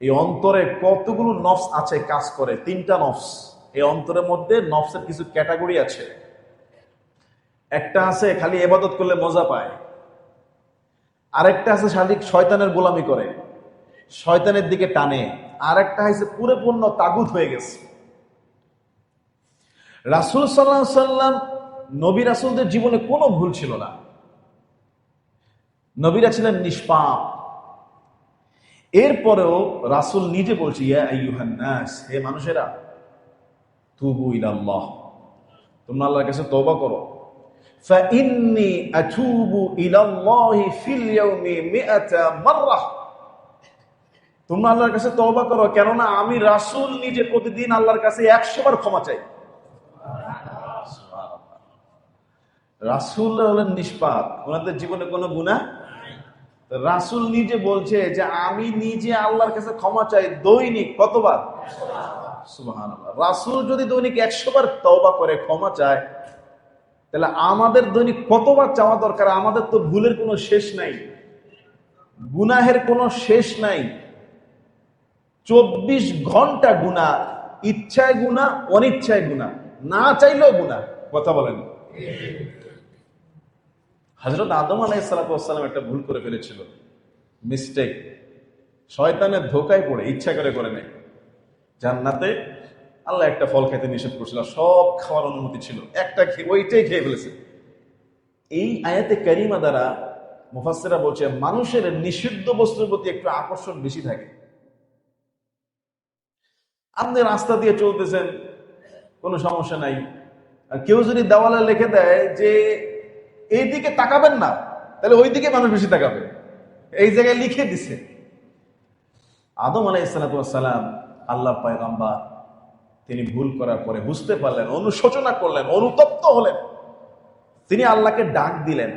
এই অন্তরে কতগুলো নফস আছে কাজ করে? তিনটা নফস। এই অন্তরের মধ্যে নফসের কিছু ক্যাটাগরি আছে। একটা আছে খালি এবাদত করলে মজা পায়। আরেকটা আছে শারীরিক শয়তানের গোলামি করে। শয়তানের দিকে টানে। আর একটা হয়েছে পুরোপূর্ণ তাগুত হয়ে গেছে। রাসুল সাল্লাহ সাল্লাম নবী রাসুলদের জীবনে কোনো ভুল ছিল না। নবীরা ছিলেন নিষ্পাপ। এরপরেও রাসুল নিজে বলছে ইয়া আইয়ুহান্নাস হে মানুষেরা তুবু ইলাল্লাহ তোমরা আল্লাহর কাছে তওবা করো فإني أتوب إلى الله في اليوم مئة مرة তোমরা আল্লাহর কাছে তওবা করো কেননা আমি রাসূল নিজে প্রতিদিন আল্লাহর কাছে 100 বার ক্ষমা চাই রাসূল হলেন নিষ্পাপ ওনাদের জীবনে কোনো গুনাহ রাসূল নিজে বলছে যে আমি নিজে আল্লাহর কাছে ক্ষমা চাই দৈনিক, কতবার? রাসুল যদি দৈনিক 100 বার তওবা করে, ক্ষমা চায়, তাহলে আমাদের দৈনিক কতবার চাওয়া দরকার? আমাদের তো ভুলের কোনো শেষ নাই, গুনাহের কোনো শেষ নাই। চব্বিশ ঘণ্টা গুণা ইচ্ছায় গুণা অনিচ্ছায় গুণা না চাইলেও গুণা কথা বলেন। হজরত আদম আলাইসালাম একটা ভুল করে ফেলেছিল। মিস্টেক শয়তানের ধোকায় পড়ে, ইচ্ছা করে করে নেই জান্নাতে আল্লাহ একটা ফল খেতে নিষেধ করছিল সব খাওয়ার অনুমতি ছিল। একটা খেয়ে, ওইটাই খেয়ে ফেলেছে। এই আয়াতে কারিমা দ্বারা মুফাসসিরা বলছে, মানুষের নিষিদ্ধ বস্তুর প্রতি একটু আকর্ষণ বেশি থাকে। আপনি রাস্তা দিয়ে চলতেছেন, কোনো সমস্যা নাই। আর কেউ যদি দেওয়ালে লিখে দেয় যে এই দিকে তাকাবেন না, তাহলে ওই দিকে মানুষ বেশি তাকাবে। এই জায়গায় লিখে দিছে। আদম আলাই সালাম আল্লাহ পায়গাম্বা তিনি ভুল করার পরে বুঝতে পারলেন, অনুশোচনা করলেন, অনুতপ্ত হলেন। তিনি আল্লাহকে ডাক দিলেন।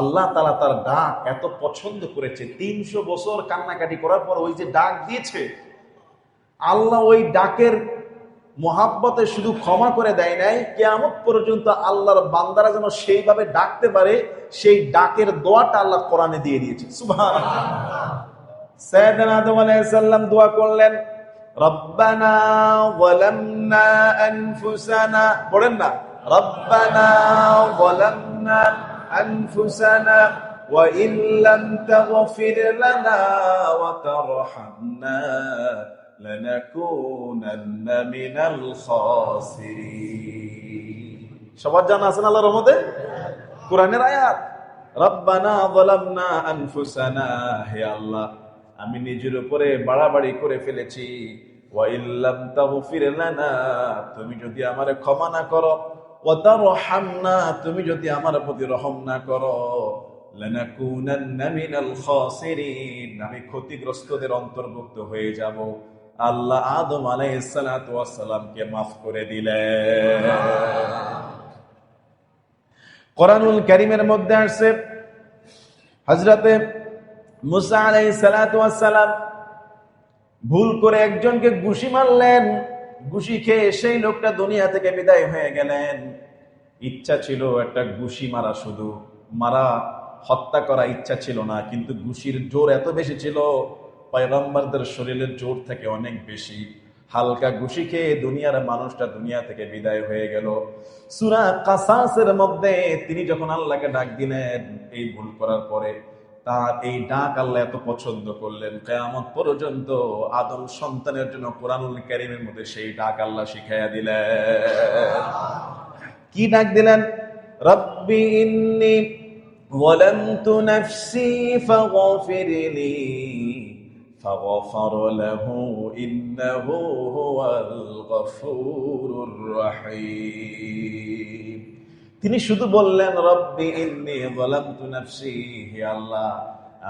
আল্লাহ তালা তার ডাক এত পছন্দ করেছে। তিনশো বছর কান্নাকাটি করার পর ওই যে ডাক দিয়েছে, আল্লাহ ওই ডাকের মহাব্বতে শুধু ক্ষমা করে দেয় নাই কেয়ামত পর্যন্ত আল্লাহর বান্দারা যেন সেইভাবে ডাকতে পারে সেই ডাকের দোয়াটা আল্লাহ কোরআনে দিয়ে দিয়েছে সুভান সৈয়দনা আদম আলাইহিস সালাম দোয়া করলেন রব্বানা ওয়ালামনা আনফুসানা পড়েন না রব্বানা ওয়ালামনা আনফুসানা وإن لم تغفر لنا وترحمنا لنكونن من الخاسرين সবার জানা আছেন আল্লাহর রহমতে? কোরআনের আয়াত, রব্বানা যালামনা আনফুসানা হে আল্লাহ, আমি নিজের উপরে বাড়াবাড়ি করে ফেলেছি। ওয়া ইল্লাম তাগফির লানা তুমি যদি আমারে ক্ষমা না করো। ওয়া তারহামনা তুমি যদি আমার প্রতি রহম না করো। আমি ক্ষতিগ্রস্তদের অন্তর্ভুক্ত হয়ে যাব। আল্লাহ আদম আলাইহিস সালাতু ওয়াস সালামকে maaf করে দিলেন। কোরআনুল কারীমের মধ্যে আছে হযরতে মুসা আলাইহিস সালাতু ভুল করে একজনকে ঘুষি মারলেন, ঘুষি খেয়ে সেই লোকটা দুনিয়া থেকে বিদায় হয়ে গেলেন। ইচ্ছা ছিল একটা ঘুষি মারা শুধু, মারা, হত্যা করা ইচ্ছা ছিল না, কিন্তু ঘুষির জোর এত বেশি ছিল পয়গম্বরদের শরীরের জোর থেকে অনেক বেশি হালকা ঘুষি খেয়ে দুনিয়ার মানুষটা দুনিয়া থেকে বিদায় হয়ে গেল সুরা কাসাসের মধ্যে তিনি যখন আল্লাহকে ডাক দিলেন এই ভুল করার পরে তার এই ডাক আল্লাহ এত পছন্দ করলেন কেয়ামত পর্যন্ত আদম সন্তানের জন্য কোরআনুল কারিমের মধ্যে সেই ডাক আল্লাহ শিখাইয়া দিলেন কি ডাক দিলেন রব্বি ইন্নি ظلمت نفسي فاغفر لي فغفر له إنه هو الغفور الرحيم তিনি শুধু বললেন রব্বি ইন্নি যালামতু নাফসি হে আল্লাহ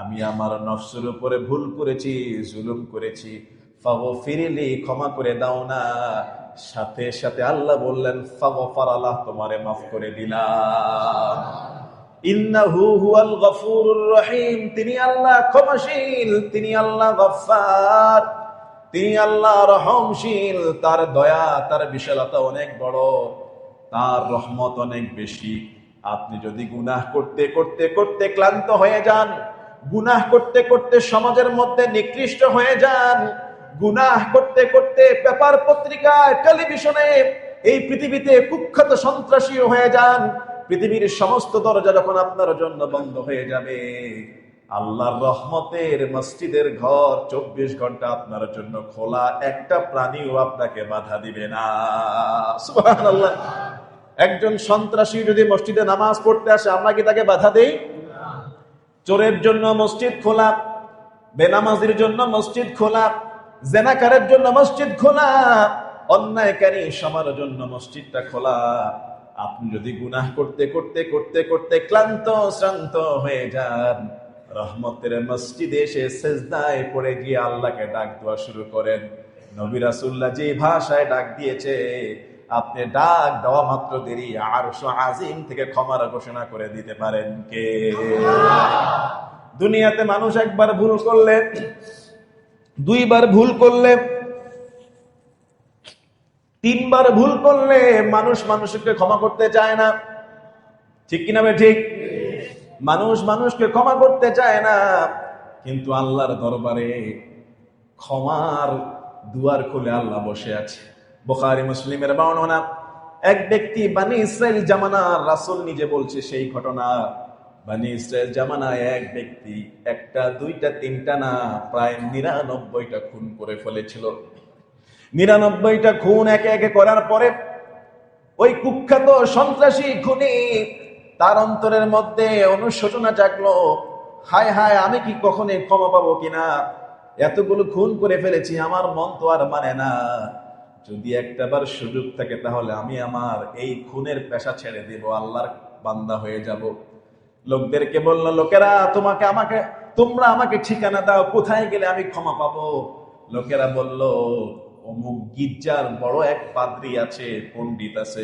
আমি আমার নফসের উপরে ভুল করেছি জুলুম করেছি ফাগফিরলি ক্ষমা করে দাও না সাথে সাথে আল্লাহ বললেন ফাগফার আল্লাহ তোমারে মাফ করে দিলাম তিনি আল্লাহ ক্ষমাশীল, তিনি আল্লাহ গফফার, তিনি আল্লাহ রহমশীল, তার দয়া, তার বিশালতা অনেক বড়, তার রহমত অনেক বেশি। আপনি যদি গুনাহ করতে করতে করতে ক্লান্ত হয়ে যান, গুনাহ করতে করতে সমাজের মধ্যে নিকৃষ্ট হয়ে যান, গুনাহ করতে করতে পেপার পত্রিকায়, টেলিভিশনে, এই পৃথিবীতে কুখ্যাত সন্ত্রাসী হয়ে যান পৃথিবীর সমস্ত দরজা যখন আপনার জন্য বন্ধ হয়ে যাবে, আল্লাহর রহমতের মসজিদের ঘর চব্বিশ ঘণ্টা আপনার জন্য খোলা, একটা প্রাণীও আপনাকে বাধা দিবে না। একজন সন্ত্রাসী যদি মসজিদে নামাজ পড়তে আসে, আমরা কি তাকে বাধা দেই? চোরের জন্য মসজিদ খোলা, বেনামাজির জন্য মসজিদ খোলা, জেনাকারের জন্য মসজিদ খোলা, অন্যায়কারী সবার জন্য মসজিদটা খোলা। আপনি যদি গুনাহ করতে করতে করতে করতে ক্লান্ত, শ্রান্ত হয়ে যান, রহমতের মসজিদে এসে সেজদায় পড়ে গিয়ে আল্লাহকে ডাক দেওয়া শুরু করেন। নবী রাসূলুল্লাহ যে ভাষায় ডাক দিয়েছে, আপনি ডাক দেওয়া মাত্র দেরি আর আজিম থেকে ক্ষমার ঘোষণা করে দিতে পারেন কে? দুনিয়াতে মানুষ একবার ভুল করলে, দুইবার ভুল করলে তিনবার ভুল করলে মানুষ মানুষকে ক্ষমা করতে চায় না। ঠিক কিনা ঠিক? মানুষ মানুষকে ক্ষমা করতে চায় না, কিন্তু আল্লাহর দরবারে ক্ষমার দুয়ার খুলে আল্লাহ বসে আছে। বোখারি, মুসলিমের বর্ণনা, এক ব্যক্তি বানি ইসরায়েল জামানার রাসুল নিজে বলছে সেই ঘটনা। বানি ইসরায়েল জামানায় এক ব্যক্তি একটা, দুইটা, তিনটা না, প্রায় নিরানব্বইটা খুন করে ফেলেছিল। নিরানব্বইটা খুন একে একে করার পরে ওই কুখ্যাত সন্ত্রাসী খুনি তার অন্তরের মধ্যে অনুশোচনা জাগলো, হায় হায়, আমি কি কখনো ক্ষমা পাবো কিনা? এতগুলো খুন করে ফেলেছি, আমার মন তো আর মানে না। যদি একটাবার সুযোগ থাকে তাহলে আমি আমার এই খুনের পেশা ছেড়ে দেব, আল্লাহর বান্দা হয়ে যাব। লোকদেরকে বলল, লোকেরা, তোমাকে আমাকে, তোমরা আমাকে ঠিকানা দাও, কোথায় গেলে আমি ক্ষমা পাবো? লোকেরা বলল অমুক গির্জার বড় এক পাদ্রি আছে, পণ্ডিত আছে,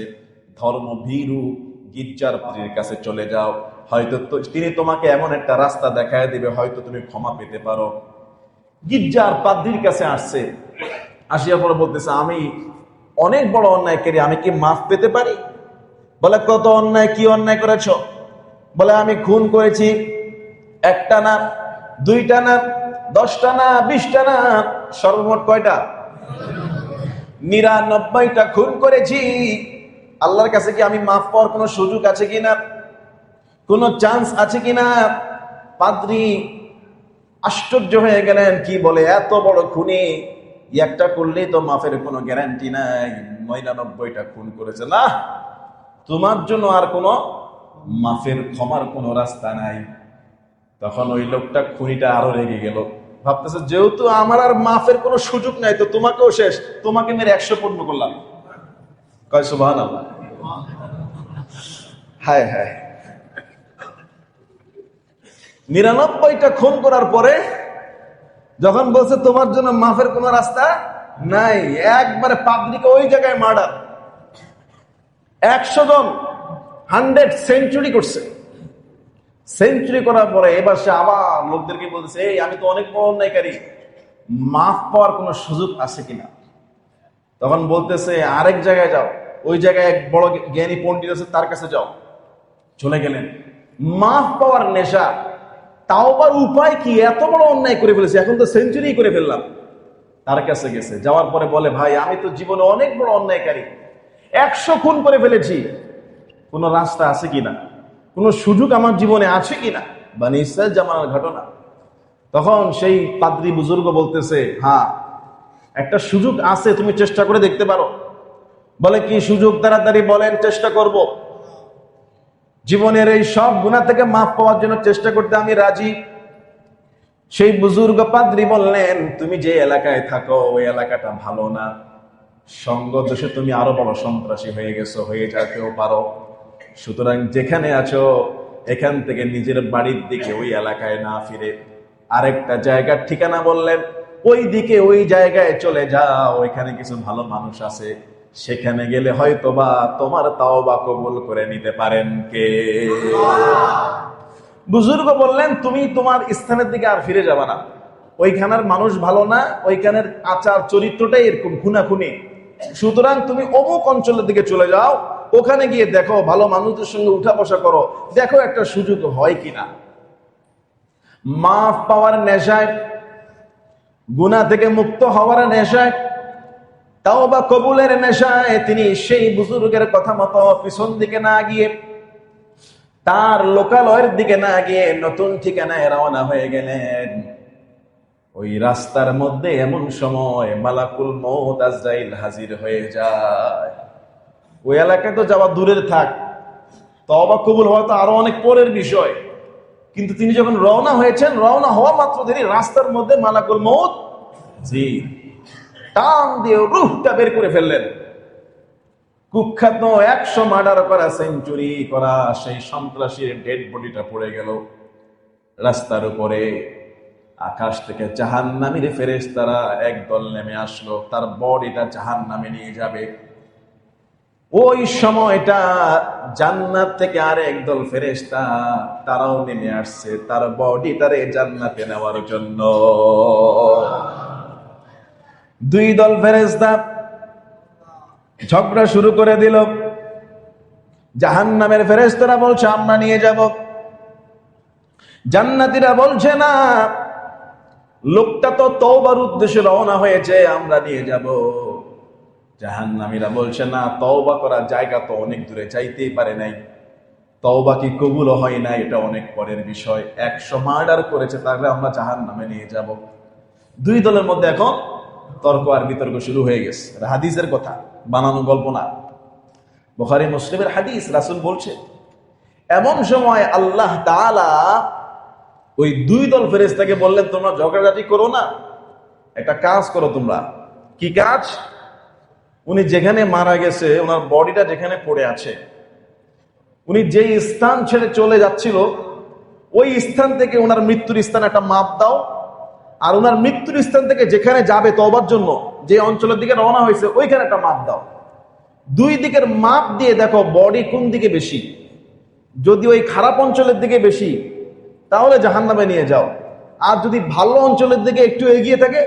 ধর্মভীরু গির্জার পাদ্রীর কাছে চলে যাও। হয়তো তিনি তোমাকে এমন একটা রাস্তা দেখায় দিবে, হয়তো তুমি ক্ষমা পেতে পারো। গির্জার পাদ্রির কাছে আসছে। আসিয়া পরে বলতেছে, আমি অনেক বড় অন্যায় করি, আমি কি মাফ পেতে পারি? বলে, কত অন্যায়, কি অন্যায় করেছ? বলে, আমি খুন করেছি একটা না, দুইটা না, দশটা না, বিশটা না, সর্বমোট কয়টা? নিরানব্বইটা খুন করেছি। আল্লাহর কাছে কি আমি মাফ পাওয়ার কোনো সুযোগ আছে কিনা? কোনো চান্স আছে কিনা? পাদ্রি আশ্চর্য হয়ে গেলেন, কি বলে, এত বড় খুনি। একটা করলেই তো মাফের কোনো গ্যারান্টি নাই। নয়নানব্বইটা খুন করেছে। না, তোমার জন্য আর কোনো মাফের ক্ষমার কোনো রাস্তা নাই। তখন ওই লোকটা খুনিটা আরও রেগে গেল। ভাবতেছে, যেহেতু আমার আর মাফের কোনো সুযোগ নাই, তো তোমাকেও শেষ। তোমাকে মেরে একশো পূর্ণ করলাম। কয় সুবাহ আল্লাহ হায় হায়। নিরানব্বইটা খুন করার পরে যখন বলছে, তোমার জন্য মাফের কোন রাস্তা নাই, একবারে পাবলিকে ওই জায়গায় মার্ডার। একশো জন হান্ড্রেড সেঞ্চুরি করছে। সেঞ্চুরি করার পরে এবার সে আবার লোকদেরকে বলতেছে, এই, আমি তো অনেক বড় অন্যায়কারী মাফ পাওয়ার কোনো সুযোগ আছে কিনা? তখন বলতেছে, আরেক জায়গায় যাও। ওই জায়গায় এক বড় জ্ঞানী পণ্ডিত আছে, তার কাছে যাও। চলে গেলেন। মাফ পাওয়ার নেশা, তাও উপায় কি? এত বড় অন্যায় করে ফেলেছি, এখন তো সেঞ্চুরি করে ফেললাম। তার কাছে গেছে, যাওয়ার পরে বলে, ভাই, আমি তো জীবনে অনেক বড় অন্যায়কারী। একশো খুন করে ফেলেছি। কোন রাস্তা আছে কিনা? কোন সুযোগ আমার জীবনে আছে কিনা? বা নিশ্চয় জামানোর ঘটনা। তখন সেই পাদ্রী বুজুর্গ বলতেছে হ্যাঁ একটা সুযোগ আছে, তুমি চেষ্টা করে দেখতে পারো। বলে, কি সুযোগ? তাড়াতাড়ি বলেন, চেষ্টা করব। জীবনের এই সব গুণা থেকে মাফ পাওয়ার জন্য চেষ্টা করতে আমি রাজি। সেই বুজুর্গ পাদ্রী বললেন, তুমি যে এলাকায় থাকো, ওই এলাকাটা ভালো না। সঙ্গ দোষে তুমি আরও বড় সন্ত্রাসী হয়ে গেছো, হয়ে যেতেও পারো। সুতরাং যেখানে আছো, এখান থেকে নিজের বাড়ির দিকে ওই এলাকায় না ফিরে আরেকটা জায়গার ঠিকানা বললেন, ওই দিকে ওই জায়গায় চলে যাও, ওইখানে কিছু ভালো মানুষ আছে। সেখানে গেলে হয়তো বা তোমার তাও বা কবুল করে নিতে পারেন কে? বুজুর্গ বললেন, তুমি তোমার স্থানের দিকে আর ফিরে যাবে না। ওইখানের মানুষ ভালো না, ওইখানের আচার চরিত্রটাই এরকম খুনাখুনি। সুতরাং তুমি অমুক অঞ্চলের দিকে চলে যাও ওখানে গিয়ে দেখো, ভালো মানুষদের সঙ্গে উঠা বসা করো। দেখো একটা সুযোগ হয় কিনা। মাফ পাওয়ার নেশায়, গুনাহ থেকে মুক্ত হওয়ার নেশায় তাও বা কবুলের নেশায় তিনি সেই বুজুর্গের কথা মতো পিছন দিকে না গিয়ে, তার লোকালয়ের দিকে না গিয়ে নতুন ঠিকানায় রওনা হয়ে গেলেন। ওই রাস্তার মধ্যে এমন সময় মালাকুল মৌত হাজির হয়ে যায়। ওই এলাকায় তো যাওয়া দূরের থাক। তবা কবুল হওয়া তো আরও অনেক পরের বিষয়। কিন্তু তিনি যখন রওনা হয়েছেন রওনা হওয়া মাত্র তিনি রাস্তার মধ্যে মালাকুল মৌত জি। টান দিয়ে রুহটা বের করে ফেললেন। কুখ্যাত একশো মার্ডার করা সেঞ্চুরি করা সেই সন্ত্রাসীর ডেড বডিটা পড়ে গেল রাস্তার উপরে। আকাশ থেকে জাহান নামির ফেরেস তারা একদল নেমে আসলো তার বডিটা জাহান নামে নিয়ে যাবে। ওই সময়টা জান্নাত থেকে আর একদল ফেরেস্তা তারাও নেমে আসছে, তার বডিটারে জান্নাতে নেওয়ার জন্য। দুই দল ফেরেস্তা ঝগড়া শুরু করে দিল। জাহান নামের ফেরেস্তারা বলছে, আমরা নিয়ে যাব। জান্নাতিরা বলছে, না, লোকটা তো তওবার উদ্দেশ্যে রওনা হয়েছে, আমরা নিয়ে যাব। জাহান্নামীরা বলছে, না, তওবা করার জায়গা তো অনেক দূরে, চাইতেই পারে নাই। তওবা কি কবুল হয় না এটা অনেক পরের বিষয়। একশো মার্ডার করেছে, তাহলে আমরা জাহান নামে নিয়ে যাব। দুই দলের মধ্যে এখন তর্ক আর বিতর্ক শুরু হয়ে গেছে। হাদিসের কথা, বানানো গল্প না। বোখারি, মুসলিমের হাদিস, রাসুল বলছে, এমন সময় আল্লাহ তাআলা ওই দুই দল ফেরেস্তাকে বললেন, তোমরা ঝগড়াঝাটি করো না। একটা কাজ করো তোমরা। কি কাজ? উনি যেখানে মারা গেছে, ওনার বডিটা যেখানে পড়ে আছে, উনি যে স্থান ছেড়ে চলে যাচ্ছিল, ওই স্থান থেকে ওনার মৃত্যুর স্থান একটা মাপ দাও। আর ওনার মৃত্যুর স্থান থেকে যেখানে যাবে তবার জন্য, যে অঞ্চলের দিকে রওনা হয়েছে, ওইখানে একটা মাপ দাও। দুই দিকের মাপ দিয়ে দেখো বডি কোন দিকে বেশি। যদি ওই খারাপ অঞ্চলের দিকে বেশি, তাহলে জাহান্নামে নিয়ে যাও। আর যদি ভালো অঞ্চলের দিকে একটু এগিয়ে থাকে,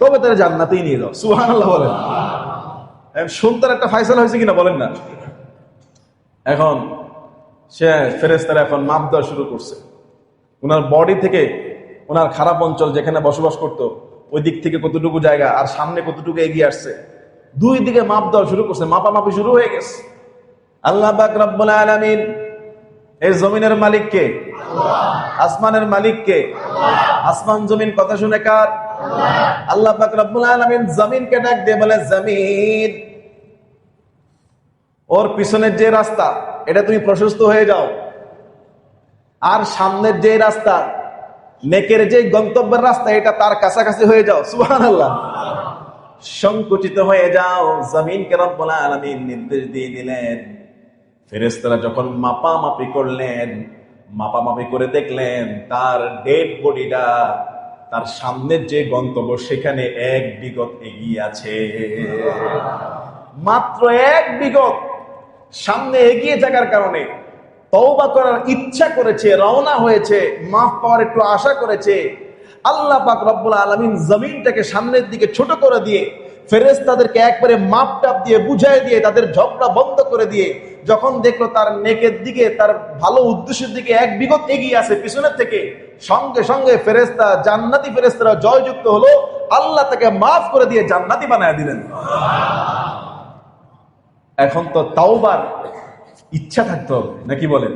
তবে তারা জান্নাতেই নিয়ে যাও। সুহান আল্লাহ বলেন। সন্তান একটা ফাইসাল হয়েছে কিনা বলেন না? এখন সে ফেরেস্তারা এখন মাপ দেওয়া শুরু করছে। ওনার বডি থেকে ওনার খারাপ অঞ্চল যেখানে বসবাস করত, ওই দিক থেকে কতটুকু জায়গা আর সামনে কতটুকু এগিয়ে আসছে, দুই দিকে মাপ দেওয়া শুরু করছে, মাপামাপি শুরু হয়ে গেছে। আল্লাহ আলামিন এই জমিনের মালিক কে আসমানের মালিক কে আসমান জমিন কথা শুনে কার? আল্লাহ আলামিন জমিনকে ডাক দিয়ে বলে, জমিন। ওর পিছনের যে রাস্তা, এটা তুমি প্রশস্ত হয়ে যাও। আর সামনের যে রাস্তা, নেকের যে গন্তব্যের রাস্তা, এটা তার কাছাকাছি হয়ে যাও। সুবহানাল্লাহ। সংকুচিত হয়ে যাও। জমিনকে রব্বুল আলামিন নির্দেশ দিয়ে দিলেন। ফেরেস্তারা যখন মাপামাপি করলেন, মাপামাপি করে দেখলেন, তার ডেড বডিটা তার সামনের যে গন্তব্য, সেখানে এক বিগত এগিয়ে আছে। মাত্র এক বিগত সামনে এগিয়ে থাকার কারণে তওবা করার ইচ্ছা করেছে, রওনা হয়েছে, মাফ পাওয়ার একটু আশা করেছে। আল্লাহ পাক রব্বুল আলমিন জমিনটাকে সামনের দিকে ছোট করে দিয়ে ফেরেস তাদেরকে একবারে মাপ টাপ দিয়ে বুঝাই দিয়ে, তাদের ঝগড়া বন্ধ করে দিয়ে, যখন দেখল তার নেকের দিকে, তার ভালো উদ্দেশ্যের দিকে এক বিগত এগিয়ে আছে, পিছনের থেকে, সঙ্গে সঙ্গে ফেরেস্তা জান্নাতি ফেরেস্তারা জয়যুক্ত হলো, আল্লাহ তাকে মাফ করে দিয়ে জান্নাতি বানায় দিলেন। এখন তো তাওবার ইচ্ছা থাকতে হবে, নাকি বলেন?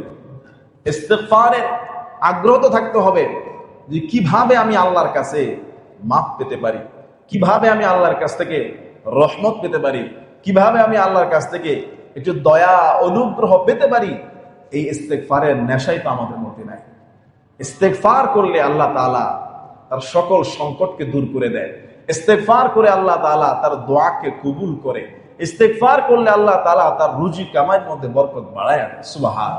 ইস্তেগফারের আগ্রহ তো থাকতে হবে যে কীভাবে আমি আল্লাহর কাছে মাপ পেতে পারি, কীভাবে আমি আল্লাহর কাছ থেকে রহমত পেতে পারি, কীভাবে আমি আল্লাহর কাছ থেকে একটু দয়া, অনুগ্রহ পেতে পারি, এই ইস্তেগফারের নেশাই তো আমাদের মধ্যে নাই। ইস্তেগফার করলে আল্লাহ তাআলা তার সকল সংকটকে দূর করে দেয়। ইস্তেগফার করে আল্লাহ তাআলা তার দোয়াকে কবুল করে। ইস্তেগফার করলে আল্লাহ তাআলা তার রুজি কামাইয়ের মধ্যে বরকত বাড়ায় সুবহান